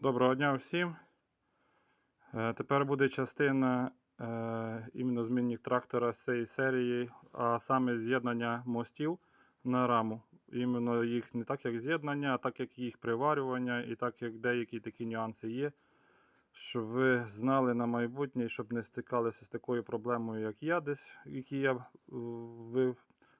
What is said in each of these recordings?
Доброго дня всім. Е, Тепер буде частина е, іменно змінних трактора з цієї серії, а саме з'єднання мостів на раму. Іменно їх не так як з'єднання, а так як їх приварювання і так як деякі такі нюанси є. Щоб ви знали на майбутнє, щоб не стикалися з такою проблемою, як я десь, які я е,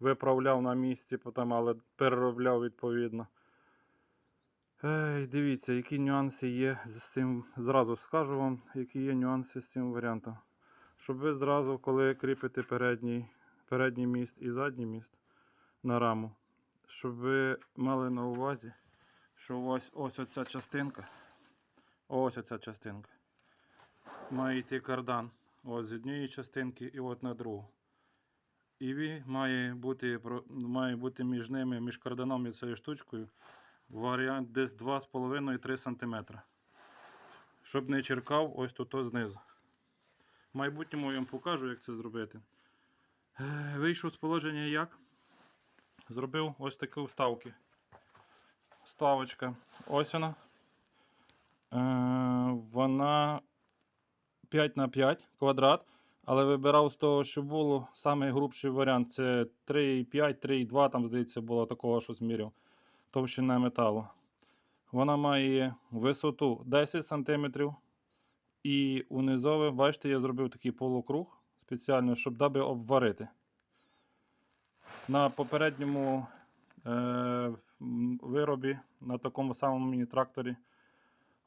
виправляв на місці, але переробляв відповідно. Ей, дивіться, які нюанси є з цим. Зразу скажу вам, які є нюанси з цим варіантом. Щоб ви зразу, коли кріпите передній, передній міст і задній міст на раму, щоб ви мали на увазі, що у ось оця частинка, ось оця частинка, має йти кардан. Ось з однієї частинки і от на другу. І має бути, має бути між ними, між карданом і цією штучкою, варіант десь 2,5-3 см. Щоб не черкав ось тут знизу. В майбутньому я вам покажу, як це зробити. Е, Вийшов з положення як? Зробив ось такі вставки. Вставочка. Ось вона. Е, Вона 5 на 5 квадрат. Але вибирав з того, що було найгрубший варіант. Це 3,5, 3,2, там, здається, було такого, що зміряв товщина металу. Вона має висоту 10 см. І унизове, бачите, я зробив такий полукруг спеціально, щоб даби обварити. На попередньому е, виробі, на такому самому міні-тракторі.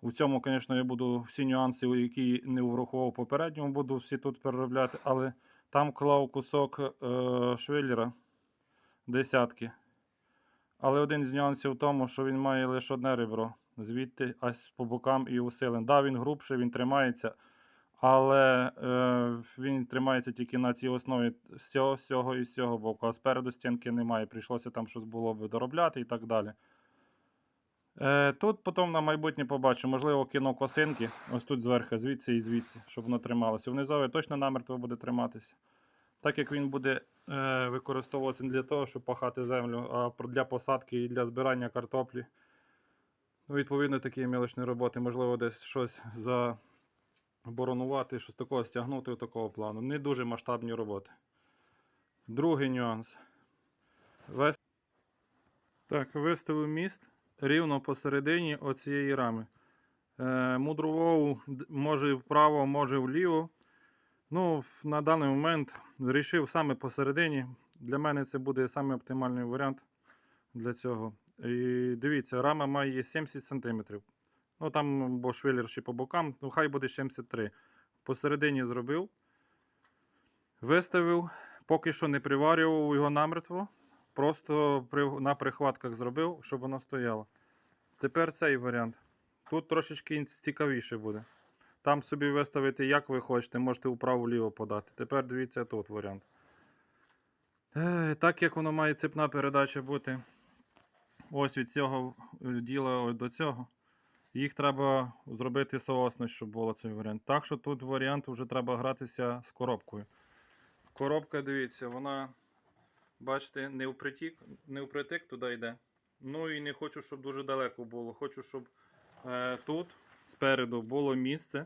У цьому, звісно, я буду всі нюанси, які не врахував попередньому, буду всі тут переробляти, але там клав кусок е, швеллера десятки. Але один з нюансів в тому, що він має лише одне ребро. Звідти аж по бокам і усилен. Да, він грубший, він тримається, але е, він тримається тільки на цій основі з цього, з цього і з цього боку. А спереду стінки немає. Прийшлося там щось було б доробляти і так далі. Е, тут потім на майбутнє побачу, можливо, кіно косинки, ось тут зверху, звідси і звідси, щоб воно трималося. Внизові точно намертво буде триматися. Так як він буде е, використовуватися не для того, щоб пахати землю, а для посадки і для збирання картоплі. Ну, відповідно, такі мілочні роботи, можливо, десь щось заборонувати, щось такого стягнути такого плану. Не дуже масштабні роботи. Другий нюанс. Вес... Так, виставив міст рівно посередині оцієї рами. Е, мудрував може вправо, може вліво. Ну, на даний момент вирішив саме посередині. Для мене це буде саме оптимальний варіант для цього. І дивіться, рама має 70 см. Ну там, бо швеллер ще по бокам, ну хай буде 73. Посередині зробив. Виставив, поки що не приварював його намертво. Просто на прихватках зробив, щоб воно стояло. Тепер цей варіант. Тут трошечки цікавіше буде. Там собі виставити, як ви хочете, можете вправо-вліво подати. Тепер дивіться тут варіант. Е, так як воно має цепна передача бути ось від цього е, діла до цього, їх треба зробити соосно, щоб було цей варіант. Так що тут варіант вже треба гратися з коробкою. Коробка, дивіться, вона, бачите, не впритік, не впритик туди йде. Ну і не хочу, щоб дуже далеко було. Хочу, щоб е, тут спереду було місце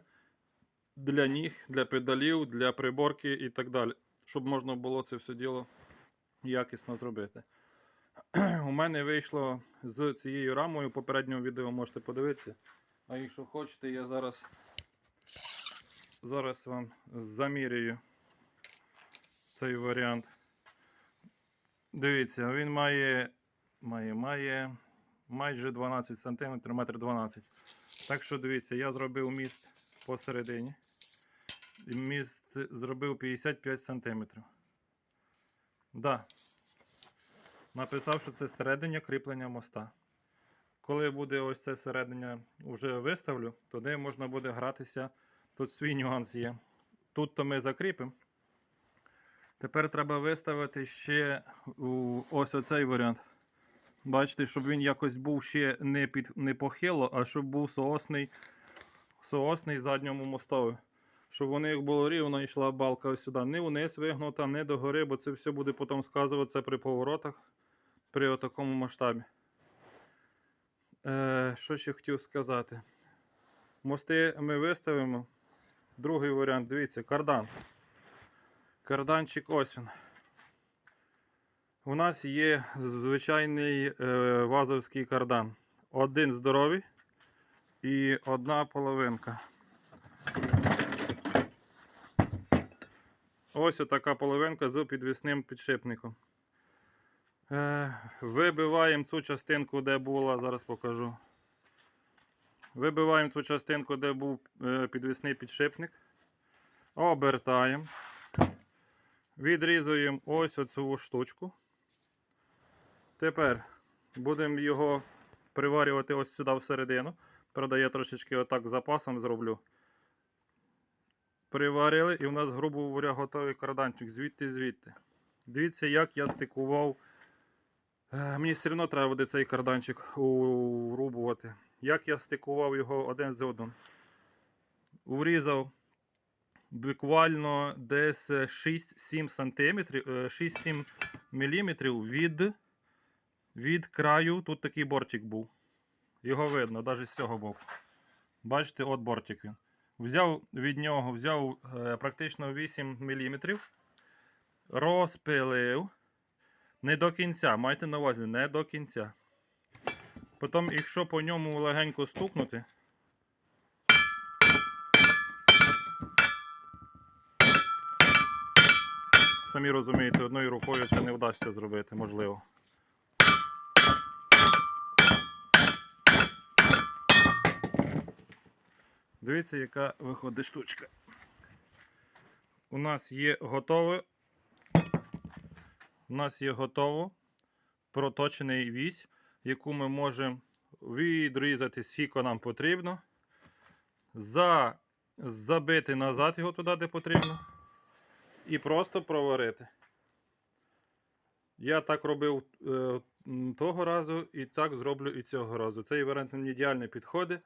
для ніг, для педалів, для приборки і так далі. Щоб можна було це все діло якісно зробити. У мене вийшло з цією рамою. Попереднього відео можете подивитися. А якщо хочете, я зараз, зараз вам замірюю цей варіант. Дивіться, він має, має, має майже 12 см, метр 12 Так що дивіться, я зробив міст посередині. Міст зробив 55 см. Да. Написав, що це серединя кріплення моста. Коли буде ось це серединя вже виставлю, тоді можна буде гратися. Тут свій нюанс є. Тут то ми закріпимо. Тепер треба виставити ще ось оцей варіант. Бачите, щоб він якось був ще не, під, не похило, а щоб був соосний, соосний задньому мостові. Щоб вони як було рівно йшла балка ось сюди. Не вниз вигнута, не догори, бо це все буде потім сказуватися при поворотах при такому масштабі. Е, що ще хотів сказати? Мости ми виставимо. Другий варіант, дивіться, кардан. Карданчик ось він. У нас є звичайний е, вазовський кардан. Один здоровий і одна половинка. Ось отака половинка з підвісним підшипником. Е, вибиваємо цю частинку, де була, зараз покажу. Вибиваємо цю частинку, де був е, підвісний підшипник. Обертаємо. Відрізуємо ось оцю штучку. Тепер будемо його приварювати ось сюди всередину. Правда, я трошечки отак запасом зроблю. Приварили, і в нас, грубо говоря, готовий карданчик звідти-звідти. Дивіться, як я стикував. Е, Мені все одно треба буде цей карданчик урубувати. Як я стикував його один з одним. Урізав буквально десь 6-7 см, 6-7 мм від, від краю. Тут такий бортик був. Його видно, навіть з цього боку. Бачите, от бортик він. Взяв від нього взяв е, практично 8 мм, розпилив. Не до кінця, майте на увазі, не до кінця. Потім, якщо по ньому легенько стукнути. Самі розумієте, одною рукою це не вдасться зробити, можливо. Дивіться, яка виходить штучка. У нас є готове. У нас є готово проточений вісь, яку ми можемо відрізати скільки нам потрібно. За, забити назад його туди, де потрібно. І просто проварити. Я так робив е, того разу і так зроблю і цього разу. Цей варіант мені ідеально підходить,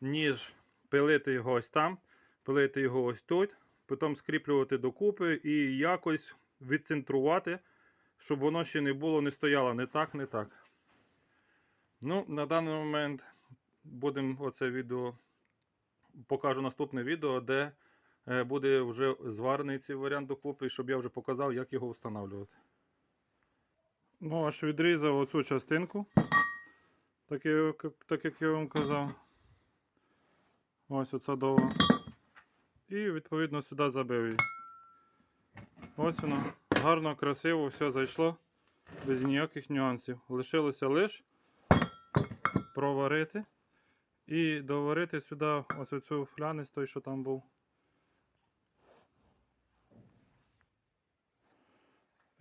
ніж пилити його ось там, пилити його ось тут, потім скріплювати докупи і якось відцентрувати, щоб воно ще не було, не стояло не так, не так. Ну, на даний момент будемо оце відео. Покажу наступне відео, де е, буде вже зварений цей варіант докупи, щоб я вже показав, як його встановлювати. Ну, аж відрізав оцю частинку, так як, так як я вам казав. Ось оця довга. І відповідно сюди забив її. Ось воно. Гарно, красиво, все зайшло. Без ніяких нюансів. Лишилося лише проварити і доварити сюди ось оцю фляниць той, що там був.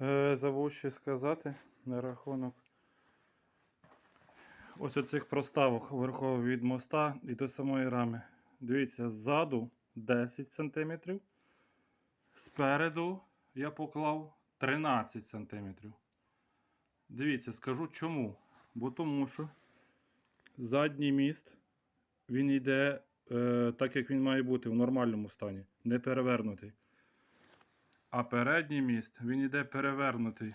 Е, забув ще сказати на рахунок ось оцих проставок верхових від моста і до самої рами. Дивіться, ззаду 10 см. Спереду я поклав 13 см. Дивіться, скажу чому. Бо тому що задній міст він йде е, так, як він має бути в нормальному стані, не перевернутий. А передній міст він йде перевернутий.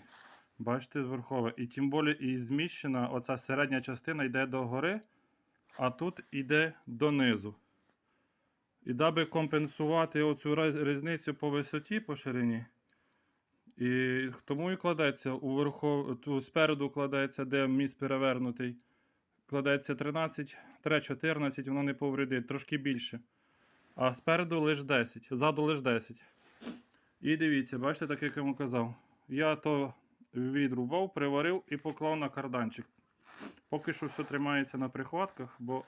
Бачите, верхове. І тим більше і зміщена, оця середня частина йде догори, а тут йде донизу. І даби компенсувати оцю різницю по висоті, по ширині. І тому і кладеться у верхов... ту спереду кладеться, де міст перевернутий. Кладеться 13, 3, 14, воно не повредить, трошки більше. А спереду лише 10, ззаду лише 10. І дивіться, бачите, так як я вам казав. Я то відрубав, приварив і поклав на карданчик. Поки що все тримається на прихватках, бо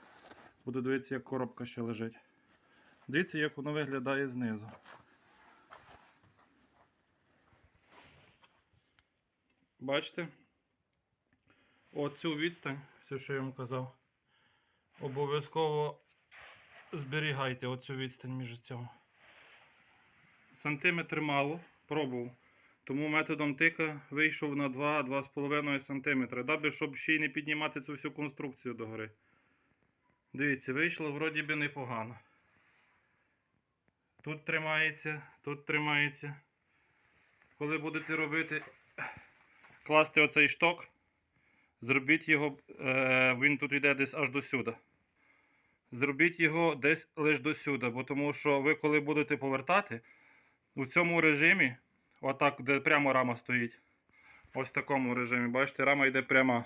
буду дивитися, як коробка ще лежить. Дивіться, як воно виглядає знизу. Бачите? Оцю відстань, все, що я вам казав. Обов'язково зберігайте оцю відстань між цього. Сантиметр мало, пробував. Тому методом тика вийшов на 2-2,5 см. Даби, щоб ще й не піднімати цю всю конструкцію догори. Дивіться, вийшло вроді би непогано. Тут тримається, тут тримається. Коли будете робити, класти оцей шток, зробіть його, е, він тут йде десь аж до сюди. зробіть його десь лише до сюди, бо тому що ви, коли будете повертати, у цьому режимі, отак, де прямо рама стоїть, ось в такому режимі, бачите, рама йде прямо.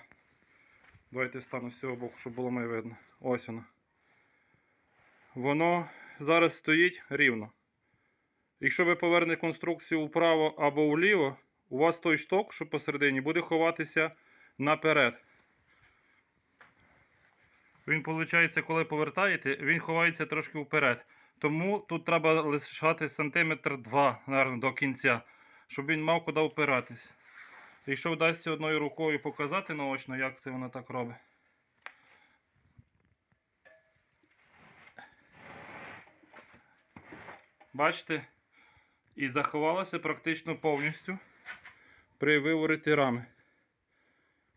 Давайте стану з цього боку, щоб було мене видно. Ось воно. Воно зараз стоїть рівно. Якщо ви повернете конструкцію вправо або вліво, у вас той шток, що посередині, буде ховатися наперед. Він, виходить, коли повертаєте, він ховається трошки вперед. Тому тут треба лишати сантиметр 2 наверно, до кінця, щоб він мав куди впиратись. Якщо вдасться одною рукою показати наочно, як це воно так робить. Бачите? І заховалося практично повністю при вивороті рами.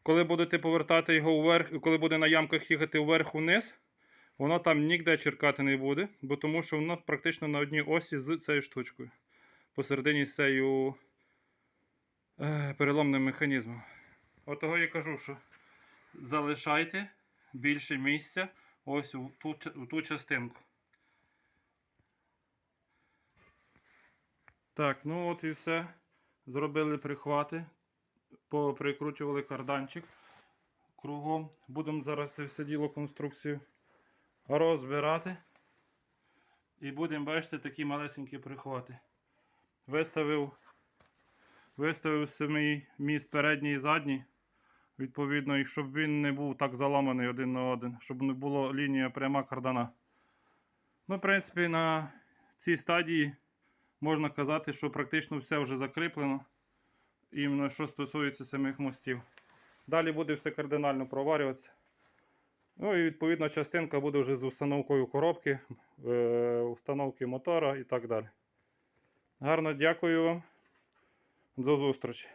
Коли будете повертати його вверх, коли буде на ямках їхати вверх-вниз, воно там ніде черкати не буде, бо тому що воно практично на одній осі з цією штучкою. Посередині з цією е, переломним механізмом. Отого я кажу, що залишайте більше місця ось у ту, у ту частинку. Так, ну от і все. Зробили прихвати, поприкручували карданчик кругом. Будемо зараз це все діло конструкцію розбирати. І будемо бачити такі малесенькі прихвати. Виставив, виставив самий міст передній і задній. Відповідно, і щоб він не був так заламаний один на один, щоб не було лінія пряма кардана. Ну, в принципі, на цій стадії можна казати, що практично все вже закріплено. Іменно що стосується самих мостів. Далі буде все кардинально проварюватися. Ну і відповідно частинка буде вже з установкою коробки, е, установки мотора і так далі. Гарно дякую вам. До зустрічі.